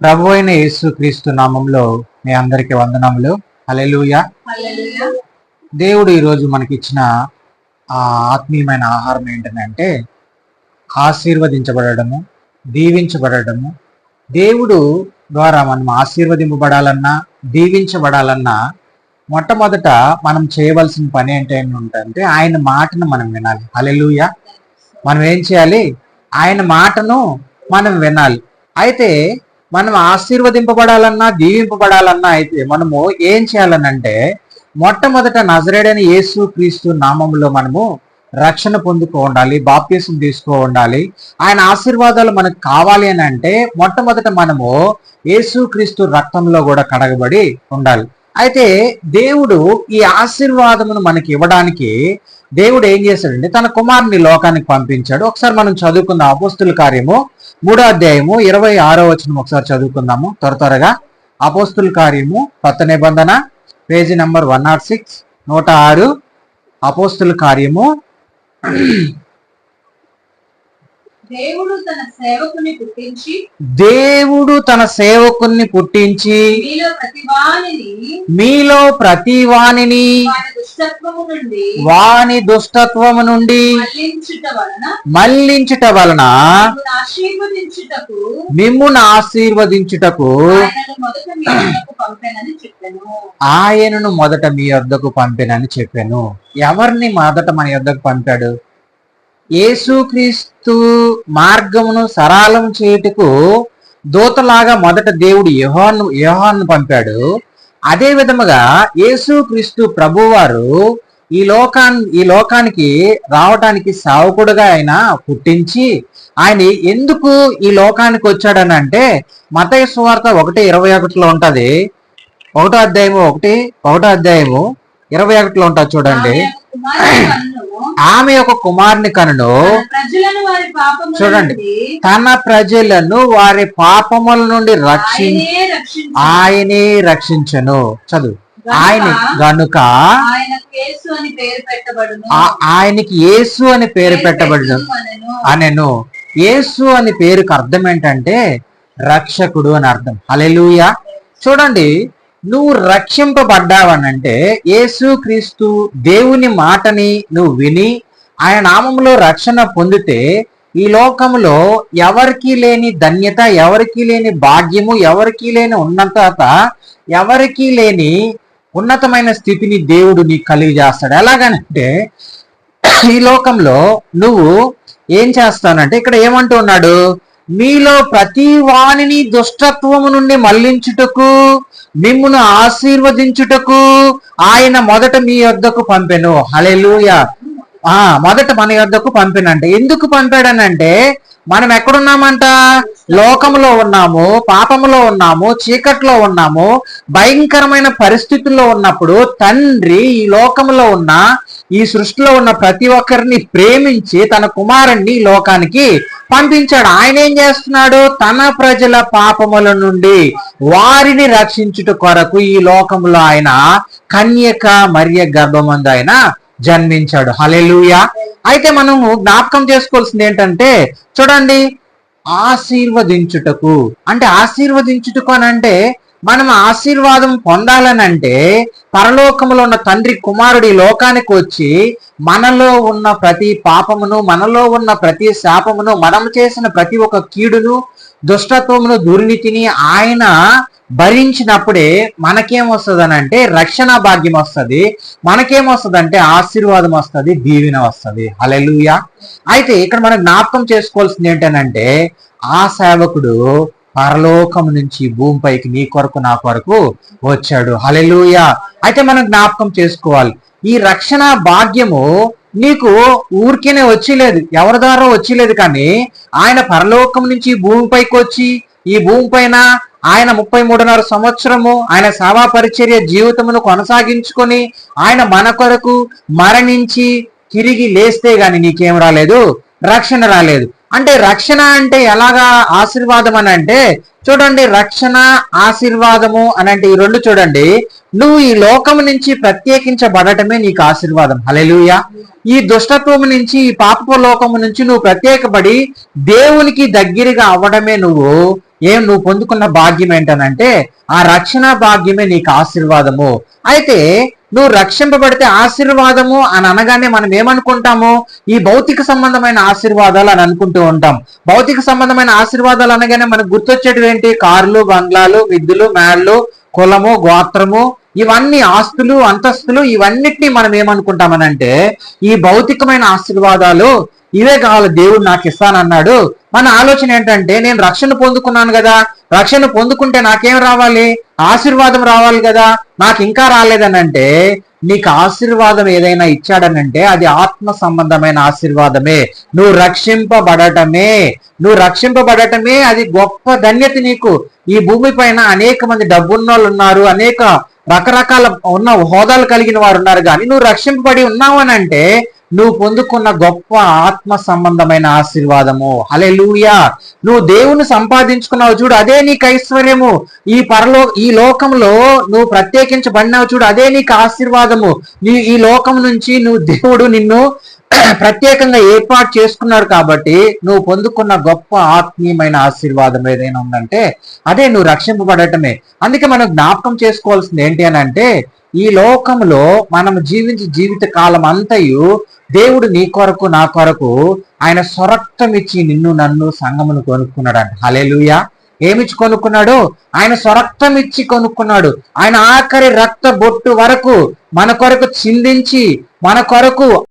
ప్రభు అయిన యేసు క్రీస్తు నామంలో మీ అందరికి వందనములు. హల్లెలూయా. దేవుడు ఈరోజు మనకి ఇచ్చిన ఆ ఆత్మీయమైన ఆహారం ఏంటంటే ఆశీర్వదించబడము దీవించబడము దేవుడు ద్వారా మనం ఆశీర్వదింపబడాలన్నా దీవించబడాలన్నా మొట్టమొదట మనం చేయవలసిన పని ఏంటంటే ఆయన మాటను మనం వినాలి. హల్లెలూయ. మనం ఏం చేయాలి? ఆయన మాటను మనం వినాలి. అయితే మనం ఆశీర్వదింపబడాలన్నా దీవింపబడాలన్నా అయితే మనము ఏం చేయాలనంటే మొట్టమొదట నజరేడైన యేసు క్రీస్తు నామంలో మనము రక్షణ పొందుకో ఉండాలి బాప్యసం తీసుకో ఉండాలి. ఆయన ఆశీర్వాదాలు మనకు కావాలి అని అంటే మొట్టమొదట మనము యేసు క్రీస్తు రక్తంలో కూడా కడగబడి ఉండాలి. అయితే దేవుడు ఈ ఆశీర్వాదమును మనకి ఇవ్వడానికి దేవుడు ఏం చేశాడండి తన కుమారుని లోకానికి పంపించాడు. ఒకసారి మనం చదువుకుందాం. అపోస్తుల కార్యము మూడో అధ్యాయము ఇరవై ఆరో వచనం ఒకసారి చదువుకుందాము త్వర త్వరగా. అపోస్తుల కార్యము కొత్త నిబంధన page number one nought six నూట ఆరు. అపోస్తుల కార్యము దేవుడు తన సేవకుని పుట్టించి దేవుడు తన సేవకుల్ని పుట్టించి మీలో ప్రతి నుండి వాని దుష్టత్వము నుండి మళ్ళించుట వలన మిమ్మును ఆశీర్వదించుటకు మిమ్మును ఆశీర్వదించుటకు ఆయనను మొదట మీ వద్దకు పంపెనని చెప్పాను. ఆయనను మొదట మీ యొద్దకు పంపినని చెప్పాను. ఎవరిని మొదట మన యొద్దకు పంపాడు? యేసుక్రీస్తు మార్గమును సరళం చేయుటకు దూతలాగా మొదట దేవుడు యోహాను యహోన్ను పంపాడు. అదే విధముగా యేసుక్రీస్తు ప్రభువారు ఈ లోకాన్ ఈ లోకానికి రావటానికి సావకుడుగా ఆయన పుట్టించి ఆయన ఎందుకు ఈ లోకానికి వచ్చాడని అంటే మతయ సువార్త ఒకటి ఇరవై ఒకటిలో ఉంటుంది. ఒకటో అధ్యాయము ఒకటి ఒకటో అధ్యాయము ఇరవై ఒకటిలో ఉంటుంది చూడండి. ఆమె యొక్క కుమారుని కనును పాపముల చూడండి. తన ప్రజలను వారి పాపముల నుండి రక్షి ఆయనే రక్షించు ఆయనే రక్షించను. చదువు. ఆయన గనుక ఆయనకి యేసు అని పేరు పెట్టబడదు అనెను. యేసు అని పేరుకి అర్థం ఏంటంటే రక్షకుడు అని అర్థం. హల్లెలూయా. చూడండి. నువ్వు రక్షింపబడ్డావనంటే యేసుక్రీస్తు దేవుని మాటని నువ్వు విని ఆయన నామంలో రక్షణ పొందితే ఈ లోకంలో ఎవరికీ లేని ధన్యత ఎవరికీ లేని భాగ్యము ఎవరికీ లేని ఉన్నతత ఎవరికీ లేని ఉన్నతమైన స్థితిని దేవుడు నీకు కలిగి చేస్తాడు. ఎలాగనంటే ఈ లోకంలో నువ్వు ఏం చేస్తానంటే ఇక్కడ ఏమంటూ ఉన్నాడు? మీలో ప్రతి వాణిని దుష్టత్వము నుండి మళ్ళించుటకు మిమ్మును ఆశీర్వదించుటకు ఆయన మొదట మీ యొద్దకు పంపెను. హలెలుయా ఆ మొదట మన యొద్దకు పంపినంటే. ఎందుకు పంపాడనంటే మనం ఎక్కడున్నామంట? లోకములో ఉన్నాము పాపములో ఉన్నాము చీకట్లో ఉన్నాము భయంకరమైన పరిస్థితుల్లో ఉన్నప్పుడు తండ్రి ఈ లోకములో ఉన్న ఈ సృష్టిలో ఉన్న ప్రతి ఒక్కరిని ప్రేమించి తన కుమారుణ్ణి ఈ లోకానికి పంపించాడు. ఆయన ఏం చేస్తున్నాడు? తన ప్రజల పాపముల నుండి వారిని రక్షించుట కొరకు ఈ లోకంలో ఆయన కన్యక మరియ గర్భమందు ఆయన జన్మించాడు. హలెలుయా అయితే మనము జ్ఞాపకం చేసుకోవాల్సింది ఏంటంటే చూడండి ఆశీర్వదించుటకు. అంటే ఆశీర్వదించుటకు అని అంటే మనం ఆశీర్వాదం పొందాలనంటే పరలోకములో ఉన్న తండ్రి కుమారుడు ఈ లోకానికి వచ్చి మనలో ఉన్న ప్రతి పాపమును మనలో ఉన్న ప్రతి శాపమును మనం చేసిన ప్రతి ఒక్క కీడును దుష్టత్వమును దుర్నీతిని ఆయన భరించినప్పుడే మనకేం వస్తుంది అంటే రక్షణ భాగ్యం వస్తుంది. మనకేం వస్తుంది అంటే ఆశీర్వాదం వస్తుంది దీవెన వస్తుంది. హలెలుయా అయితే ఇక్కడ మనం జ్ఞాపకం చేసుకోవాల్సింది ఏంటనంటే ఆ సేవకుడు పరలోకం నుంచి భూమిపైకి నీ కొరకు నా కొరకు వచ్చాడు. హలెలుయా అయితే మనం జ్ఞాపకం చేసుకోవాలి. ఈ రక్షణ భాగ్యము నీకు ఊరికేనే వచ్చిలేదు ఎవరి ద్వారా వచ్చిలేదు కానీ ఆయన పరలోకం నుంచి భూమిపైకి వచ్చి ఈ భూమిపైన ఆయన ముప్పై మూడున్నర సంవత్సరము ఆయన సేవా పరిచర్య జీవితమును కొనసాగించుకొని ఆయన మన కొరకు మరణించి తిరిగి లేస్తే గాని నీకేం రాలేదు రక్షణ రాలేదు. అంటే రక్షణ అంటే ఎలాగా ఆశీర్వాదం అని అంటే చూడండి రక్షణ ఆశీర్వాదము అని అంటే ఈ రెండు చూడండి. నువ్వు ఈ లోకం నుంచి ప్రత్యేకించబడటమే నీకు ఆశీర్వాదం. హల్లెలూయా. ఈ దుష్టత్వము నుంచి ఈ పాపపు లోకము నుంచి నువ్వు ప్రత్యేకపడి దేవునికి దగ్గరగా అవ్వడమే నువ్వు ఏం నువ్వు పొందుకున్న భాగ్యం ఏంటనంటే ఆ రక్షణ భాగ్యమే నీకు ఆశీర్వాదము. అయితే నువ్వు రక్షింపబడితే ఆశీర్వాదము అని అనగానే మనం ఏమనుకుంటాము? ఈ భౌతిక సంబంధమైన ఆశీర్వాదాలు అని అనుకుంటూ ఉంటాం. భౌతిక సంబంధమైన ఆశీర్వాదాలు అనగానే మనకు గుర్తొచ్చేటివి ఏంటి? కార్లు బంగ్లాలు విద్యులు మేళ్ళు కులము గోత్రము ఇవన్నీ ఆస్తులు అంతస్తులు ఇవన్నిటిని మనం ఏమనుకుంటామనంటే ఈ భౌతికమైన ఆశీర్వాదాలు ఇవే కావాలి దేవుడు నాకు ఇస్తానన్నాడు. మన ఆలోచన ఏంటంటే నేను రక్షణ పొందుకున్నాను కదా. రక్షణ పొందుకుంటే నాకేం రావాలి? ఆశీర్వాదం రావాలి కదా. నాకు ఇంకా రాలేదనంటే నీకు ఆశీర్వాదం ఏదైనా ఇచ్చాడనంటే అది ఆత్మ సంబంధమైన ఆశీర్వాదమే. నువ్వు రక్షింపబడటమే. నువ్వు రక్షింపబడటమే అది గొప్ప ధన్యత నీకు. ఈ భూమి పైన అనేక మంది డబ్బున్నోళ్ళు ఉన్నారు అనేక రకరకాల ఉన్న హోదాలు కలిగిన వారు ఉన్నారు కానీ నువ్వు రక్షింపబడి ఉన్నావు అని అంటే నువ్వు పొందుకున్న గొప్ప ఆత్మ సంబంధమైన ఆశీర్వాదము. హలే నువ్వు దేవుని సంపాదించుకున్నావు చూడు అదే నీకు ఐశ్వర్యము. ఈ పరలో ఈ లోకంలో నువ్వు ప్రత్యేకించబడినావు చూడు అదే నీకు ఆశీర్వాదము. నీ ఈ లోకం నుంచి నువ్వు దేవుడు నిన్ను ప్రత్యేకంగా ఏర్పాటు చేసుకున్నాడు కాబట్టి నువ్వు పొందుకున్న గొప్ప ఆత్మీయమైన ఆశీర్వాదం ఏదైనా ఉందంటే అదే నువ్వు రక్షింపబడటమే. అందుకే మనం జ్ఞాపకం చేసుకోవాల్సింది ఏంటి అని అంటే ఈ లోకంలో మనం జీవించే జీవిత కాలం అంతయు దేవుడు నీ కొరకు నా కొరకు ఆయన స్వరక్తం ఇచ్చి నిన్ను నన్ను సంగమును కొనుక్కున్నాడు అంట హలేలుయా ఏమిచ్చి కొనుక్కున్నాడు? ఆయన స్వరక్తం ఇచ్చి కొనుక్కున్నాడు. ఆయన ఆఖరి రక్త బొట్టు వరకు మన కొరకు చిందించి మన కొరకు